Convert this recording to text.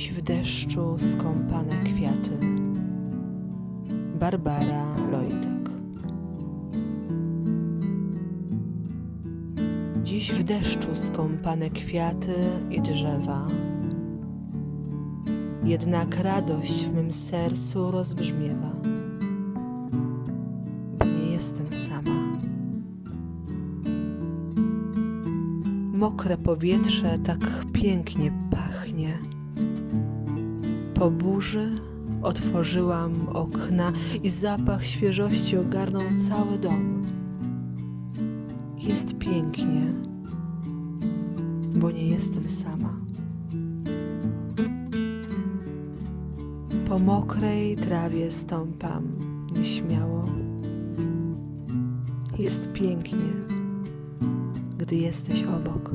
Dziś w deszczu skąpane kwiaty. Barbara Lojtek. Dziś w deszczu skąpane kwiaty i drzewa. Jednak radość w mym sercu rozbrzmiewa, bo nie jestem sama. Mokre powietrze tak pięknie pachnie. Po burzy otworzyłam okna i zapach świeżości ogarnął cały dom. Jest pięknie, bo nie jestem sama. Po mokrej trawie stąpam nieśmiało. Jest pięknie, gdy jesteś obok.